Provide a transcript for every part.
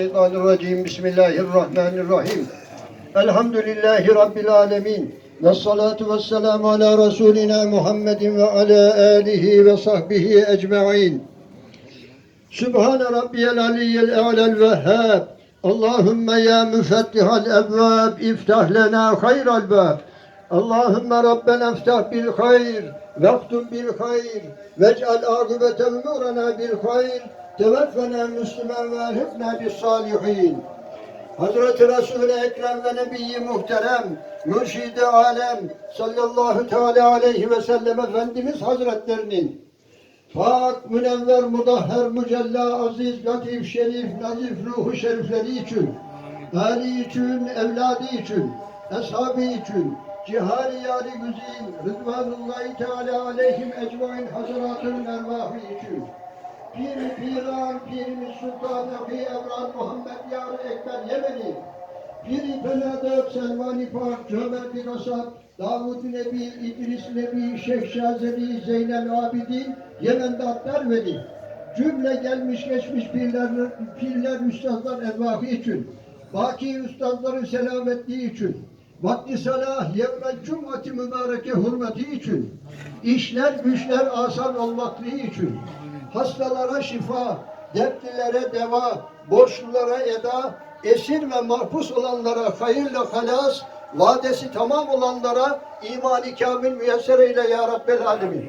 Şeytanirracim Bismillahirrahmanirrahim. Elhamdülillahi Rabbil Alemin. Ve salatu ve selamu ala Resulina Muhammedin ve ala alihi ve sahbihi ecma'in. Sübhane Rabbiyel Aliyyel E'lel Vehhab. Allahümme ya müfettihal evvab iftah lena hayral bab. Allahümme Rabbena iftah bil hayr. Vaktun bil hayr. Vec'al akıbete umurana bil hayr. Teveffena Müslüman ve elhifna bis salihin. Hazreti Resul-i Ekrem ve Nebi-i Muhterem, Mürşid-i Alem sallallahu teala aleyhi ve sellem Efendimiz Hazretlerinin Pak, münevver, mudahher, mücella, aziz, latif, şerif, nazif, ruhu şerifleri için, Ali için, evladı için, ashabı için, cihari yari güzin, rızvanullahi teala aleyhim ecmain hazaratın ervahı için, Pir Piran, Pirimiz Sultan Ebi Evran Muhammed Yar Ekber Yemeni, Piri Feladet Selman-i Pak, Cömert-i Kasap, Davud Nebi, İdris Nebi, Şeyh Şazeli, Zeynel Abidin, Yemen'de atlar veli. Cümle gelmiş geçmiş pirler, pirler üstadlar ervahı için, Baki üstadların selametliği için, Vakti salah yevme cumati mübareke hürmeti için, işler güçler asan olmaklığı için, hastalara şifa, dertlilere deva, borçlulara eda, esir ve mahpus olanlara hayırla halas, vadesi tamam olanlara imani kamil müyesser eyle ya Rabbel Alemin.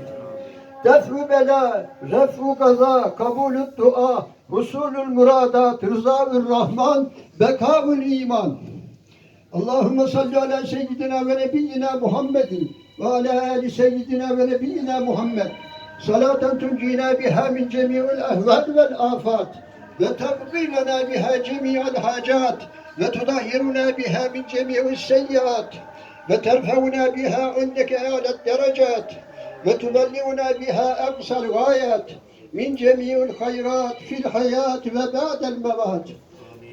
Defru bela, refru gaza, kabulü dua, husulül muradat, rızavül rahman, bekavül iman. اللهم صل على سيدنا ونبينا محمد وعلى آل سيدنا ونبينا محمد صلاة تنجينا بها من جميع الأهوال والآفات وتقضي لنا بها جميع الحاجات وتطهرنا بها من جميع السيئات وترفعنا بها عندك أعلى الدرجات وتبلغنا بها أقصى الغايات من جميع الخيرات في الحياة وبعد الممات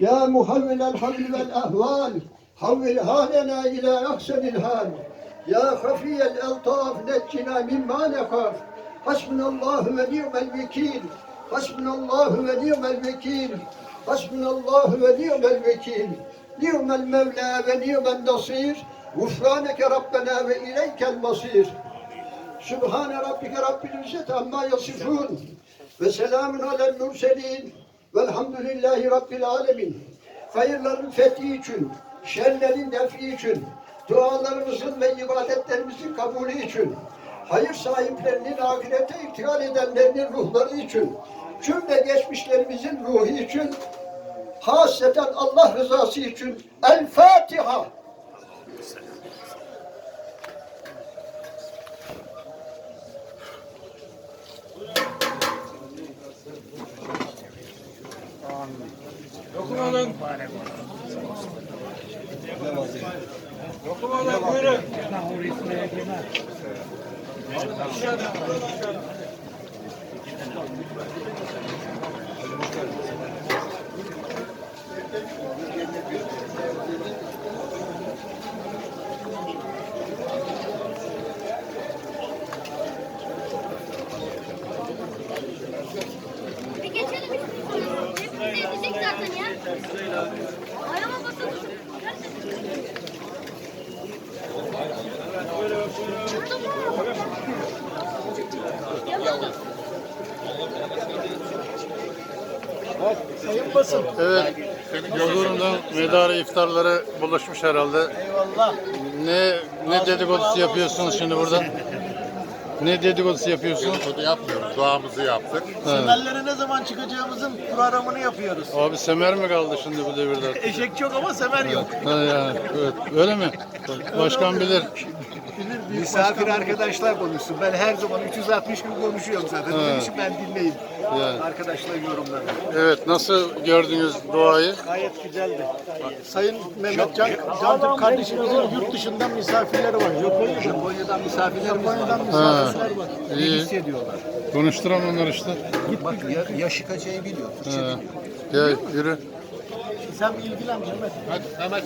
يا مهول الحمل والأهوال fil hayat ve ba'del mevat. Ya muhavvilel havl vel ahval حول حالنا إلى أحسن الحال يا خفي الألطاف نجنا مما نخاف حسبنا الله ونعم الوكيل حسبنا الله ونعم الوكيل حسبنا الله ونعم الوكيل نعم المولى ونعم النصير غفرانك ربنا وإليك المصير سبحان ربك رب العزة عما يصفون وسلام على المرسلين والحمد لله رب العالمين hayırların fethi için, şerlerin defi için, dualarımızın ve ibadetlerimizin kabulü için, hayır sahiplerinin ahirete irtihal edenlerinin ruhları için, cümle geçmişlerimizin ruhu için, hasreten Allah rızası için El Fatiha. Dokunalım. Dokunalım buyurun. Bir geçelim. Hepimiz edecek zaten ya. Sayın basın. Evet. Yolurundan medarı iftarlara bulaşmış herhalde. Eyvallah. Ne ne dedikodusu yapıyorsunuz şimdi burada? Ne dedikodusu yapıyorsunuz? Dedikodu yapmıyoruz. Duamızı yaptık. Semerlere ne zaman çıkacağımızın programını yapıyoruz. Abi semer mi kaldı şimdi bu devirde? Eşek çok ama semer yok. Ha yani, evet. Öyle mi? Başkan bilir. Misafir arkadaşlar konuşsun. Ben her zaman 360 gün konuşuyorum zaten. Onun için ben dinleyeyim. Yani. Arkadaşlar yorumlarını. Evet nasıl gördünüz doğayı? Gayet güzeldi. Sayın Mehmet Can, Can kardeşimizin yurt dışından misafirleri var. Japonya'dan. Japonya'dan misafirlerimiz var. Japonya'dan misafirler var. Ne iyi. hissediyorlar? Konuşturan onlar işte. Bak ya, yaşı kaçayı biliyor. Türkçe Ha. biliyor. Gel yürü. Sen ilgilen Mehmet. Hadi Mehmet